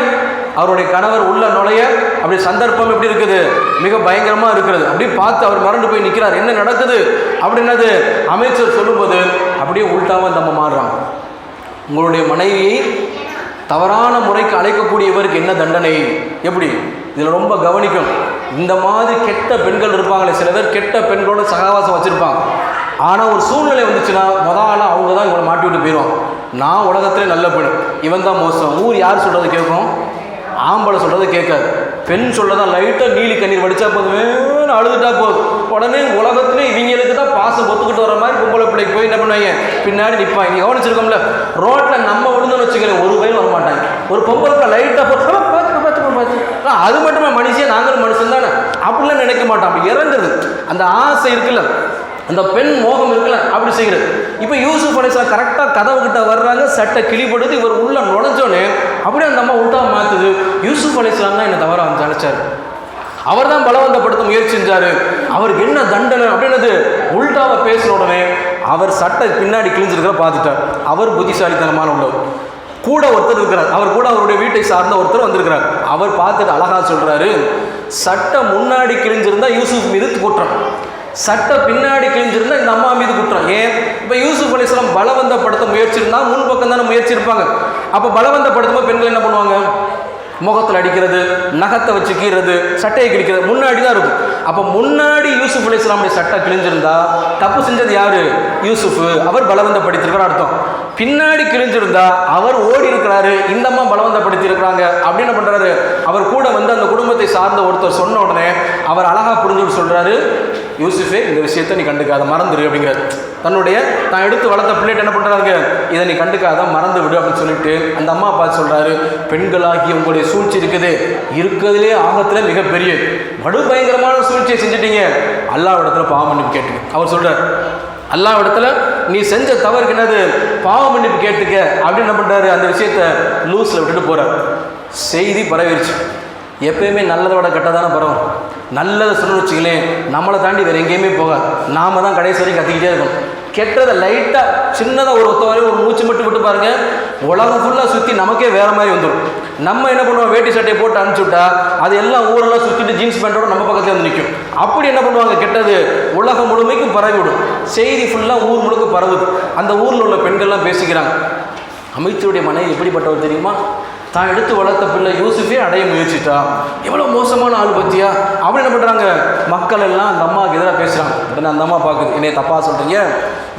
அவருடைய கணவர் உள்ள நுழைய அப்படி சந்தர்ப்பம் எப்படி இருக்குது? மிக பயங்கரமாக இருக்கிறது. அப்படியே பார்த்து அவர் மறந்து போய் நிற்கிறார் என்ன நடக்குது? அப்படின்னது அமைச்சர் சொல்லும்போது அப்படியே உள்டாம நம்ம மாறுறான் உங்களுடைய மனைவியை தவறான முறைக்கு அழைக்கக்கூடியவருக்கு என்ன தண்டனை? எப்படி? இதில் ரொம்ப கவனிக்கும் இந்த மாதிரி கெட்ட பெண்கள் இருப்பாங்களே சில பேர் கெட்ட பெண்களோட சகவாசம் வச்சுருப்பாங்க. ஆனால் ஒரு சூழ்நிலை வந்துச்சுன்னா முத ஆளாக அவங்க தான் இவங்களை மாட்டி விட்டு போயிடுவான் நான் உலகத்திலே நல்ல பெண். இவன் தான் மோசம். ஊர் யார் சொல்கிறது கேட்கும் ஆம்பளை சொல்கிறது கேட்காது. பெண் சொல்லதான் லைட்டாக நீலி கண்ணீர் வடித்தா போதும் அழுதுட்டா போதும். உடனே உலகத்துல இவங்களுக்கு தான் பாசம் ஒத்துக்கிட்டு வர மாதிரி பொம்பளை பிள்ளைக்கு போய் என்ன பண்ணுவாங்க? பின்னாடி நிற்பாங்க நீ கவனிச்சிருக்கோம்ல ரோட்டில் நம்ம விழுந்தோன்னு வச்சுக்கல ஒரு வயல் வர மாட்டாங்க ஒரு பொம்பளை லைட்டாக போட்டு பார்த்து அது மட்டுமே மனுஷன் நாங்களும் மனுஷன் தானே அப்படிலாம் நினைக்க மாட்டோம் அப்படி இறங்குறது. அந்த ஆசை இருக்குல்ல அந்த பெண் மோகம் இருக்குல்ல அப்படி செய்கிறது. இப்போ யூசுப் அலிஸ்லாம் கரெக்டாக கதவு கிட்ட வர்றாங்க சட்டை கிளிப்படுது இவர் உள்ள நுழைஞ்சோன்னே அப்படியே அந்த அம்மா உல்டா மாத்துது. யூசுப் அலிஸ்லாம் தான் என்ன தவற நினச்சார்? அவர் தான் பலவந்தப்படுத்த முயற்சி செஞ்சாரு. அவருக்கு என்ன தண்டனை அப்படின்னது உல்டாவை பேசின உடனே அவர் சட்டை பின்னாடி கிழிஞ்சிருக்கிற பார்த்துட்டார். அவர் புத்திசாலித்தனமான உள்ளவர். கூட ஒருத்தர் இருக்கிறார். அவர் கூட அவருடைய வீட்டை சார்ந்த ஒருத்தர் வந்திருக்கிறார். அவர் பார்த்துட்டு அழகாக சொல்கிறாரு சட்டை முன்னாடி கிழிஞ்சிருந்தா யூசுப் மீது குற்றம். சட்டை பின்னாடி கிழிஞ்சிருந்தா இந்த அம்மா மீது குற்றம். ஏன்? இப்போ யூசுப் அலிஸ்லாம் பலவந்தப்படுத்த முயற்சி இருந்தால் முன் பக்கம் தானே முயற்சி இருப்பாங்க அப்போ பலவந்தப்படுத்தும்போது பெண்கள் என்ன பண்ணுவாங்க? முகத்தில் அடிக்கிறது நகத்தை வச்சு கீறது சட்டையை கிழிக்கிறது முன்னாடி தான் இருக்கும். அப்போ முன்னாடி யூசுப் அலிஸ்லாமுடைய சட்டை கிழிஞ்சிருந்தா தப்பு செஞ்சது யார்? யூசுஃப். அவர் பலவந்தப்படுத்திருக்கிற அர்த்தம். பின்னாடி கிழிஞ்சிருந்தா அவர் ஓடி இருக்கிறாரு இந்த அம்மா பலவந்தப்படுத்தி இருக்கிறாங்க அப்படின்னு என்ன அவர் கூட வந்து அந்த குடும்பத்தை சார்ந்த ஒருத்தர் சொன்ன உடனே அவர் அழகாக புரிஞ்சுட்டு சொல்கிறாரு யூசுஃபே இந்த விஷயத்தை நீ கண்டுக்காத மறந்துரு அப்படிங்கிறார். தன்னுடைய தான் எடுத்து வளர்த்த பிள்ளைட்டு என்ன பண்ணுறாருங்க இதை நீ கண்டுக்காத மறந்து விடு அப்படின்னு சொல்லிட்டு அந்த அம்மா அப்பா சொல்கிறாரு பெண்களாகி உங்களுடைய சூழ்ச்சி இருக்குது. இருக்கிறதுலே ஆகத்தில் மிகப்பெரிய வடு பயங்கரமான சூழ்ச்சியை செஞ்சுட்டீங்க. அல்லாவிடத்துல பாவம் மன்னிப்பு கேட்டுங்க அவர் சொல்கிறார் அல்லாவிடத்துல நீ செஞ்ச தவறுக்கு என்னது? பாவம் மன்னிப்பு கேட்டுக்க. அப்படின்னு என்ன பண்ணுறாரு அந்த விஷயத்த லூஸில் விட்டுட்டு போகிறார் செய்தி பரவிருச்சு. எப்பயுமே நல்லதை விட கெட்டதான பரவும். நல்லதை சொல்லணும்னு வச்சுங்களேன் நம்மளை தாண்டி வேறு எங்கேயுமே போகாது. நாம தான் கடைசி வரைக்கும் கத்திக்கிட்டே இருக்கணும். கெட்டதை லைட்டாக சின்னதாக ஒரு ஒத்த ஒரு மூச்சு மட்டும் விட்டு பாருங்கள் உலகம் ஃபுல்லாக சுற்றி நமக்கே வேறு மாதிரி வந்துடும் நம்ம என்ன பண்ணுவோம்? வேட்டி சட்டையை போட்டு அனுப்பிச்சுட்டா அது எல்லாம் ஊரெல்லாம் சுற்றிட்டு ஜீன்ஸ் பேண்ட்டோட நம்ம பக்கத்தில் வந்து நிற்கும் அப்படி என்ன பண்ணுவாங்க? கெட்டது உலகம் முழுமைக்கும் பரவிவிடும் செய்தி ஃபுல்லாக ஊர் முழுக்க பரவுது. அந்த ஊரில் உள்ள பெண்கள்லாம் பேசிக்கிறாங்க. அமைச்சருடைய மனைவி எப்படிப்பட்டவர் தெரியுமா? தான் எடுத்து வளர்த்த பிள்ளை யூசுஃபே அடைய முயற்சிட்டா எவ்வளோ மோசமான ஆள் பற்றியா அப்படி என்ன பண்ணுறாங்க மக்கள் எல்லாம் அந்த அம்மாவுக்கு எதிராக பேசுகிறாங்க உடனே அந்த அம்மா பார்க்குது என்னைய தப்பாக சொல்கிறீங்க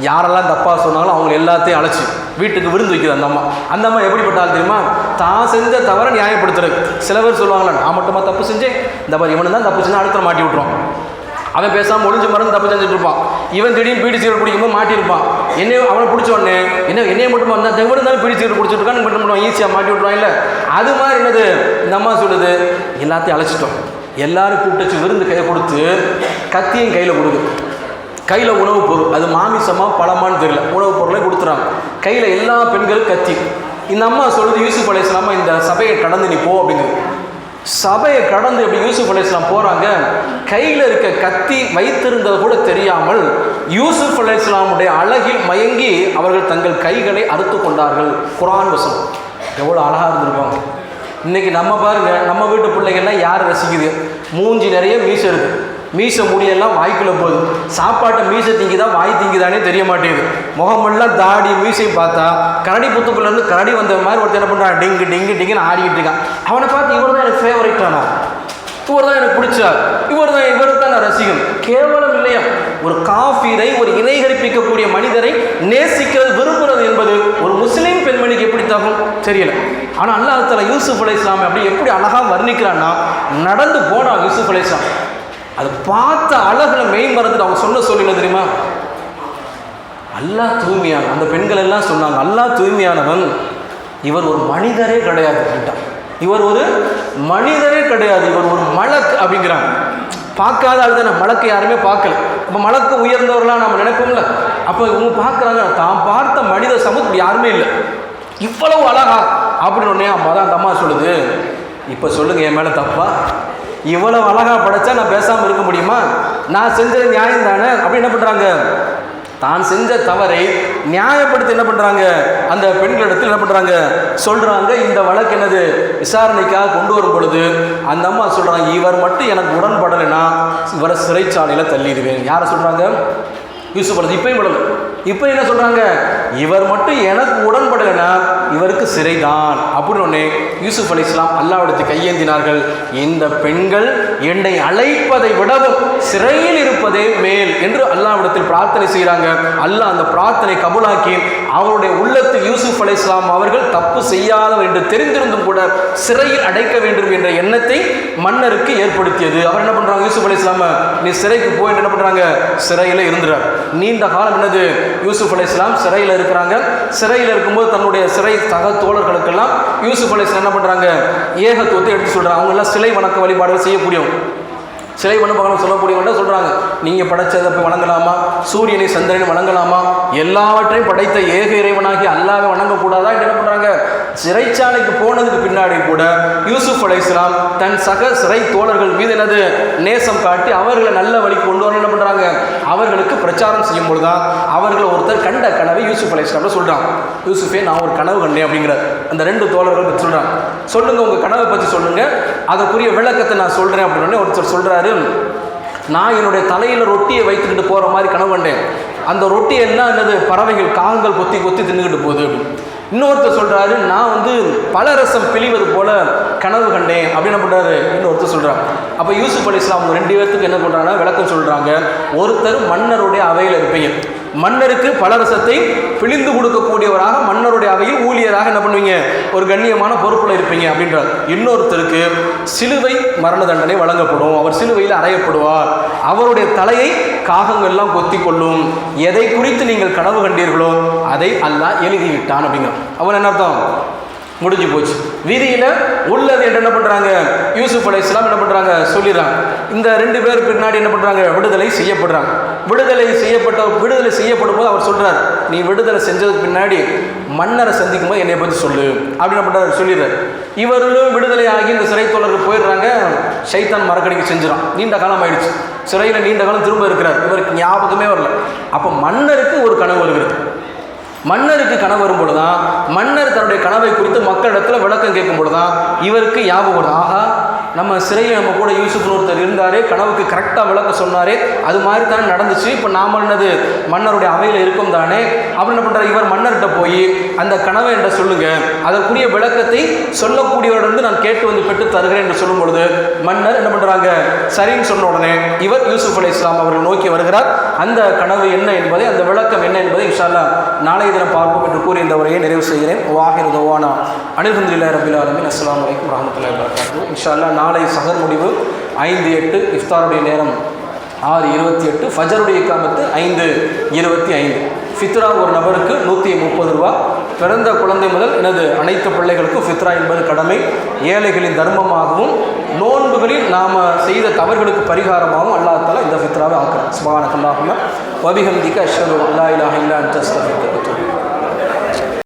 யாரெல்லாம் தப்பாக சொன்னாலும் அவங்க எல்லாத்தையும் அழைச்சி வீட்டுக்கு விருந்து வைக்குது அந்த அம்மா. அந்த அம்மா எப்படிப்பட்ட ஆள் தெரியுமா? தான் செஞ்ச தவறை நியாயப்படுத்துறது சில பேர் சொல்லுவாங்களா நான் மட்டுமா தப்பு செஞ்சேன். இந்த மாதிரி இவனு தான் தப்பு செஞ்சால் அடுத்த மாட்டி விட்ருவான் அவன் பேசாமல் ஒளிஞ்சு மருந்து தப்பு செஞ்சுட்டு இருப்பான். இவன் திடீர்னு பீடி சிகரெட் பிடிக்கும்போது மாட்டியிருப்பான் என்னை அவனை பிடிச்ச உடனே என்ன என்னைய மட்டும் வந்தால் இவனு தான் பீடி சிகரெட் குடிச்சிட்டு இருக்கான்னு மட்டும் பண்ணுவான். ஈஸியாக மாட்டி விட்ருவான் இல்லை? அது மாதிரி என்னது? இந்த அம்மா சொல்லுது எல்லாத்தையும் அழைச்சிட்டோம். எல்லாரும் கூப்பிட்டு வச்சு விருந்து கையை கொடுத்து கத்தியும் கையில் கொடுக்குது. கையில் உணவுப் பொருள். அது மாமிசமாக பழமான்னு தெரியல. உணவுப் பொருளை கொடுத்துறாங்க. கையில் எல்லா பெண்களும் கத்தி. இந்த அம்மா சொல்லுது யூசுப் அலையாம இந்த சபையை கடந்து நீ போ அப்படிங்குது. சபையை கடந்து எப்படி யூசுப் அலையாம் போகிறாங்க கையில் இருக்க கத்தி வைத்திருந்தது கூட தெரியாமல் யூசுப் அலையாமுடைய அழகில் மயங்கி அவர்கள் தங்கள் கைகளை அறுத்து கொண்டார்கள். குரான் வசம் எவ்வளோ அழகாக இருந்திருப்பாங்க இன்றைக்கி நம்ம பாருங்க நம்ம வீட்டு பிள்ளைங்கள்லாம் யார் ரசிக்குது? மூஞ்சி நிறைய மீசை இருக்குது மீசை முடியெல்லாம் வாய்க்குள்ள போகுது. சாப்பாட்டை மீசை திங்கிதா வாய் திங்கிதானே தெரிய மாட்டேங்குது. முகமெல்லாம் தாடி மீசையும் பார்த்தா கரடி புத்துக்குள்ளேருந்து கரடி வந்த மாதிரி ஒருத்தர் என்ன பண்ணுறான் டிங்கு டிங்கு டிங்குன்னு ஆடிக்கிட்டு இருக்கான். அவனை பார்த்து இவர் தான் எனக்கு ஃபேவரட்டானா இவர் தான் எனக்கு பிடிச்சார் இவர் தான் இவர் தான் நான் ரசிகம் கேவலம் இல்லையா? ஒரு காஃபீரை ஒரு இணைகரிப்பிக்கக்கூடிய மனிதரை நேசிக்கிறது விரும்புறது என்பது ஒரு முஸ்லீம் பெண்மணிக்கு எப்படி தகும்? தெரியல. ஆனால் அல்லாஹ் தலா அலை இஸ்லாமை அப்படி எப்படி அழகாக வர்ணிக்கிறான்னா நடந்து போனா யூசுஃப் அலை இஸ்லாம் அதை பார்த்த அழகில் மெயின் மறந்துட்டு அவங்க சொன்ன சொல்லின தெரியுமா? அல்லா தூய்மையான அந்த பெண்கள் எல்லாம் சொன்னாங்க அல்லா தூய்மையானவன் இவர் ஒரு மனிதரே கிடையாது அப்படின்ட்டான். இவர் ஒரு மனிதரே கிடையாது இவர் ஒரு மலக் அப்படிங்கிறாங்க. பார்க்காத ஆள் தானே மலக்கு யாருமே பார்க்கல. இப்போ மலக்கு உயர்ந்தவர்களாக நம்ம நினைப்போம்ல? அப்போ இவங்க பார்க்குறாங்க தான் பார்த்த மனித சமூகம் யாருமே இல்லை. இவ்வளவு அழகா அப்படின்னு உடனே அம்மா தான் அந்த அம்மா சொல்லுது. இப்போ சொல்லுங்க என் மேலே தப்பா? இவ்வளவு அழகா படைச்சா நான் பேசாமல் இருக்க முடியுமா? நான் செஞ்சது நியாயம் தானே? அப்படி என்ன பண்ணுறாங்க தான் செஞ்ச தவறை நியாயப்படுத்தி என்ன பண்ணுறாங்க அந்த பெண்களிடத்தில் என்ன பண்ணுறாங்க சொல்கிறாங்க இந்த வழக்கு என்னது? விசாரணைக்காக கொண்டு வரும் பொழுது அந்த அம்மா சொல்கிறாங்க இவர் மட்டும் எனக்கு உடன்படலைன்னா இவரை சிறைச்சாலையில் தள்ளிடுவேன். யாரை சொல்கிறாங்க யூசுப் அலி இப்பயும் படல இப்போ என்ன சொல்கிறாங்க இவர் மட்டும் எனக்கு உடன்படலைன்னா இவருக்கு சிறைதான். அப்படின்னு ஒன்னே யூசுப் அலி இஸ்லாம் அல்லாவிடத்தை கையேந்தினார்கள். இந்த பெண்கள் என்னை அழைப்பதை விடவும் சிறையில் இருப்பதே மேல் என்று அல்லாவிடத்தில் பிரார்த்தனை செய்கிறாங்க அல்லாஹ் அந்த பிரார்த்தனை கபுலாக்கி அவருடைய உள்ளத்தில் யூசுப் அலை இஸ்லாம் அவர்கள் தப்பு செய்யாதவர் என்று தெரிந்திருந்தும் கூட சிறையில் அடைக்க வேண்டும் என்ற எண்ணத்தை மன்னருக்கு ஏற்படுத்தியது. அவர் என்ன பண்ணுறாங்க யூசுப் அலை இஸ்லாம நீ சிறைக்கு போய் என்ன பண்ணுறாங்க சிறையில் இருந்துறார். நீண்ட காலம் என்னது? யூசுப் அலை இஸ்லாம் சிறையில் இருக்கிறாங்க. சிறையில் இருக்கும்போது தன்னுடைய சிறை சக தோழர்களுக்கெல்லாம் யூசுப் அலை இஸ்லாம் என்ன பண்ணுறாங்க ஏகத்துவத்தை எடுத்து சொல்கிறாங்க அவங்க எல்லாம் சிலை வணக்க வழிபாடுகள் செய்யக்கூடியவங்க. சிலை வணக்கம் சொல்லக்கூடியவங்க சொல்கிறாங்க நீங்கள் படைச்சதை போய் வணங்கலாமா? சூரியனை சந்திரனை வணங்கலாமா? எல்லாவற்றையும் படைத்த ஏக இறைவனாகி அல்லாவை வணங்கக்கூடாதா என்ன பண்ணுறாங்க சிறைச்சாலைக்கு போனதுக்கு பின்னாடி கூட யூசுப் அலைஹிஸ்ஸலாம் தன் சக சிறை தோழர்கள் மீது எனது நேசம் காட்டி அவர்களை நல்ல வழிக்கு கொண்டு வரணும் என்ன பண்ணுறாங்க அவர்களுக்கு பிரச்சாரம் செய்யும் பொழுதுதான் அவர்கள் ஒருத்தர் கண்ட கனவை யூசுப் இஸ்லாமில் சொல்கிறான் யூசுஃபே நான் ஒரு கனவு கண்டேன் அப்படிங்கிறார். அந்த ரெண்டு தோழர்கள் பற்றி சொல்கிறாங்க சொல்லுங்கள் உங்கள் கனவை பற்றி சொல்லுங்கள் அதற்குரிய விளக்கத்தை நான் சொல்கிறேன் அப்படின்னு ஒருத்தர் சொல்கிறாரு நான் என்னுடைய தலையில் ரொட்டியை வைத்துக்கிட்டு போகிற மாதிரி கனவு கண்டேன். அந்த ரொட்டி எல்லாம் என்னது? பறவைகள் காகங்கள் கொத்தி கொத்தி தின்னுக்கிட்டு போகுது. அப்படின்னு இன்னொருத்தர் சொல்கிறாரு நான் வந்து பலரசம் பிழிவது போல கனவு கண்டேன். அப்படின்னு பண்ணுறாரு இன்னொருத்தர் சொல்கிறாங்க அப்போ யூசுப் அலி இஸ்லாம் ரெண்டு பேர்த்துக்கு என்ன பண்ணுறாங்கன்னா விளக்கம் சொல்கிறாங்க ஒருத்தர் மன்னருடைய அவையில் இருப்பீங்க. மன்னருக்கு பலரசத்தை பிழிந்து கொடுக்கக்கூடியவராக மன்னருடைய அவையில் ஊழியராக என்ன பண்ணுவீங்க? ஒரு கண்ணியமான பொறுப்பில் இருப்பீங்க அப்படின்றார். இன்னொருத்தருக்கு சிலுவை மரண தண்டனை வழங்கப்படும். அவர் சிலுவையில் அறையப்படுவார். அவருடைய தலையை காகங்கள்லாம் கொத்தி கொள்ளும் எதை குறித்து நீங்கள் கனவு கண்டீர்களோ அதை அல்லாஹ் எழுதிவிட்டான் அப்படிங்க. அவன் என்ன அர்த்தம்? முடிஞ்சு போச்சு. வீதியில் உள்ளது என்று என்ன பண்ணுறாங்க யூசுப் அலை இஸ்லாம் என்ன பண்ணுறாங்க சொல்லிடுறாங்க. இந்த ரெண்டு பேர் பின்னாடி என்ன பண்ணுறாங்க விடுதலை செய்யப்படுறாங்க. விடுதலை செய்யப்பட்ட விடுதலை செய்யப்படும் போது அவர் சொல்கிறார் நீ விடுதலை செஞ்சதுக்கு பின்னாடி மன்னரை சந்திக்கும் போது என்னை பற்றி சொல்லு. அப்படின்னு என்ன பண்ணுறாரு சொல்லிடுறாரு. இவர்களும் விடுதலை ஆகி இந்த சிறை தோழர்கள் போயிடுறாங்க. சைத்தான் மரக்கடிக்க செஞ்சிடும். நீண்ட காலம் ஆயிடுச்சு. சிறையில் நீண்ட காலம் திரும்ப இருக்கிறார். இவருக்கு ஞாபகமே வரல. அப்போ மன்னருக்கு ஒரு கனவு வருகிறது. மன்னருக்கு கனவு வரும் பொழுதுதான் மன்னர் தன்னுடைய கனவை குறித்து மக்களிடத்தில் விளக்கம் கேட்கும் பொழுதுதான் இவருக்கு ஞாபகம் ஆஹா நம்ம சிறையில் நம்ம கூட யூசுப்னு ஒருத்தர் இருந்தாரே கனவுக்கு கரெக்டாக விளக்கம் சொன்னார். அது மாதிரி தானே நடந்துச்சு. இப்போ நாம என்னது மன்னருடைய அவையில் இருக்கும் தானே? அவர் என்ன பண்ணுறாரு இவர் மன்னர்கிட்ட போய் அந்த கனவை என்ற சொல்லுங்க. அதற்குரிய விளக்கத்தை சொல்லக்கூடியவரிடம் நான் கேட்டு வந்து பெற்று தருகிறேன் என்று சொல்லும் பொழுது மன்னர் என்ன பண்ணுறாங்க சரின்னு சொன்ன உடனே இவர் யூசுப் அலி இஸ்லாம் அவர்கள் நோக்கி வருகிறார். அந்த கனவு என்ன என்பதை அந்த விளக்கம் என்ன என்பதை இன்ஷால்லா நாளைய தினம் பார்ப்போம் என்று கூறி இந்த உரையை நிறைவு செய்கிறேன். வாஹிர் தவானா அனில்ஹந்தில்லா ரபில் ஆலமின். அஸ்லாம் வலைக்கம் வரமத்துல வரகாத்து இன்ஷால்லா நாளை சகர் முடிவு. ஐந்து எட்டு இஃப்தாருடைய நேரம் ஆறு இருபத்தி எட்டு ஃபஜருடைய காமத்து ஐந்து இருபத்தி ஐந்து. ஃபித்ரா ஒரு நபருக்கு நூற்றி முப்பது ரூபா. பிறந்த குழந்தை முதல் எனது அனைத்து பிள்ளைகளுக்கும் ஃபித்ரா என்பது கடமை. ஏழைகளின் தர்மமாகவும் நோன்புகளில் நாம் செய்த தவறுகளுக்கு பரிகாரமாகவும் அல்லாஹ் இந்த ஃபித்ராவை ஆக்குறோம் சுபானக்கல்லாஹும வபிஹம்திக அஷ்ஹது அல்லா இலாஹ இல்லா அன்த